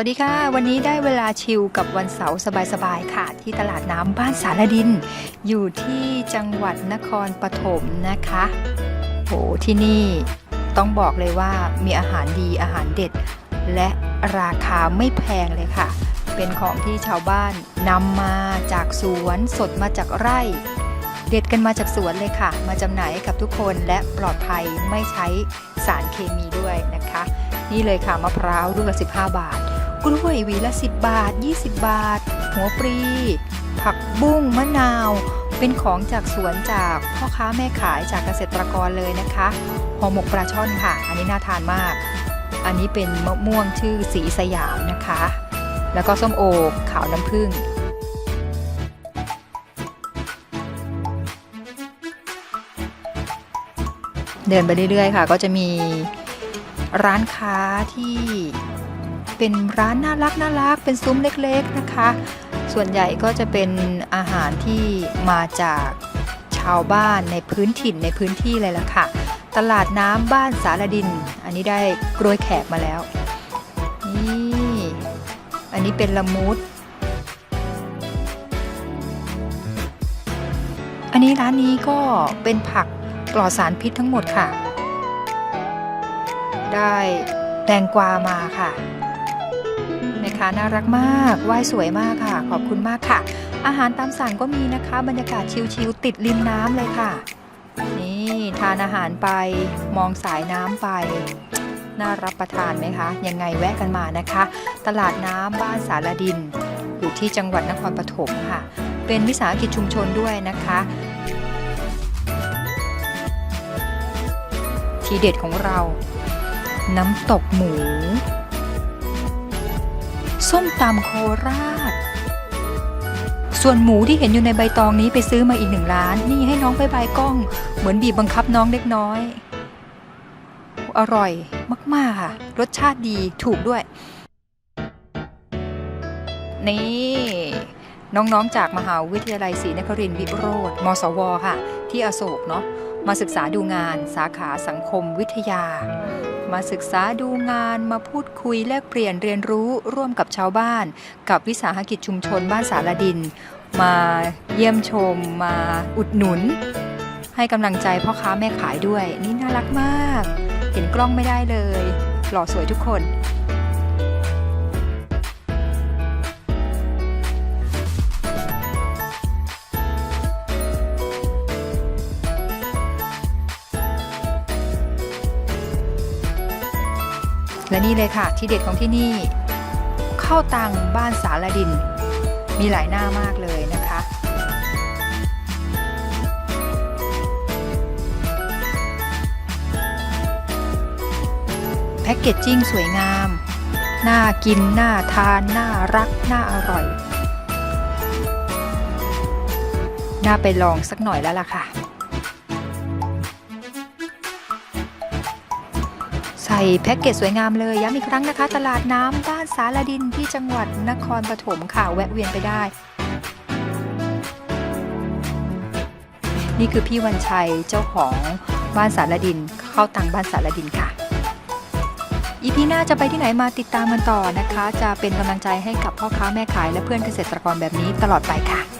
วัสดีค่ะ วันนี้ได้เวลาชิลกับวันเสาร์สบายๆค่ะ ที่ตลาดน้ำบ้านสารดิน อยู่ที่จังหวัดนครปฐมนะคะโหที่นี่ต้องบอกเลยว่ามีอาหารดีอาหารเด็ด และราคาไม่แพงเลยค่ะ เป็นของที่ชาวบ้านนำมาจากสวนสดมาจากไร่ เด็ดกันมาจากสวนเลยค่ะ มาจำหน่ายให้กับทุกคนและปลอดภัยไม่ใช้สารเคมีด้วยนะคะ นี่เลยค่ะมะพร้าวลูกละ 15 บาท กล้วยหวีละ 10 บาท 20 บาท หัวปรี ผักบุ้งมะนาว เป็นของจากสวนจากพ่อค้าแม่ขายจากเกษตรกรเลยนะคะห่อหมกปลาช่อนค่ะ อันนี้น่าทานมาก อันนี้เป็นมะม่วงชื่อสีสยามนะคะ แล้วก็ส้มโอขาวน้ำผึ้งเดินไปเรื่อยๆ ค่ะ ก็จะมีร้านค้าที่ เป็นร้านน่ารักน่ารักเป็นซุ้มเล็กๆนะคะ ส่วนใหญ่ก็จะเป็นอาหารที่มาจากชาวบ้านในพื้นถิ่นในพื้นที่เลยล่ะค่ะ ตลาดน้ำบ้านสารดิน อันนี้ได้กรวยแขกมาแล้ว นี่ อันนี้เป็นละมุด อันนี้ร้านนี้ก็เป็นผักปลอดสารพิษทั้งหมดค่ะ ได้แตงกวามาค่ะ ค้าน่ารักมากไหว้สวยมากค่ะ ขอบคุณมากค่ะ อาหารตามสั่งก็มีนะคะ บรรยากาศชิลๆติดริมน้ำเลยค่ะ นี่ทานอาหารไปมองสายน้ำไปน่ารับประทานไหมคะ ยังไงแวะกันมานะคะ ตลาดน้ำบ้านสารดิน อยู่ที่จังหวัดนครปฐมค่ะ เป็นวิสาหกิจชุมชนด้วยนะคะ ทีเด็ดของเรา น้ำตกหมู ส้มตำโคราช ส่วนหมูที่เห็นอยู่ในใบตองนี้ไปซื้อมาอีกหนึ่งล้าน นี่ให้น้องไปบายกล้อง เหมือนบีบบังคับน้องเล็กน้อย อร่อยมากๆค่ะ รสชาติดีถูกด้วย นี่ น้องๆจากมหาวิทยาลัยศรีนครินทร์วิโรธมสวค่ะ ที่อโศกเนาะ มาศึกษาดูงานสาขาสังคมวิทยา มาศึกษาดูงานมาพูดคุยแลกเปลี่ยนเรียนรู้ร่วมกับชาวบ้าน กับวิสาหกิจชุมชนบ้านสารดิน มาเยี่ยมชม มาอุดหนุน ให้กำลังใจพ่อค้าแม่ขายด้วย นี่น่ารักมาก เห็นกล้องไม่ได้เลย หล่อสวยทุกคน และนี่เลยค่ะที่เด็ดของที่นี่ข้าวตังบ้านสารดิน มีหลายหน้ามากเลยนะคะ แพ็กเกจจิ้งสวยงาม น่ากิน น่าทาน น่ารัก น่าอร่อย น่าไปลองสักหน่อยแล้วล่ะค่ะ ใส่แพ็กเกจสวยงามเลยย้ำอีกครั้งนะคะ ตลาดน้ำบ้านสารดินที่จังหวัดนครปฐมค่ะแวะเวียนไปได้ นี่คือพี่วันชัยเจ้าของบ้านสารดินเข้าตังบ้านสารดินค่ะอีพีหน้าจะไปที่ไหนมาติดตามกันต่อนะคะ จะเป็นกำลังใจให้กับพ่อค้าแม่ขายและเพื่อนเกษตรกรแบบนี้ตลอดไปค่ะ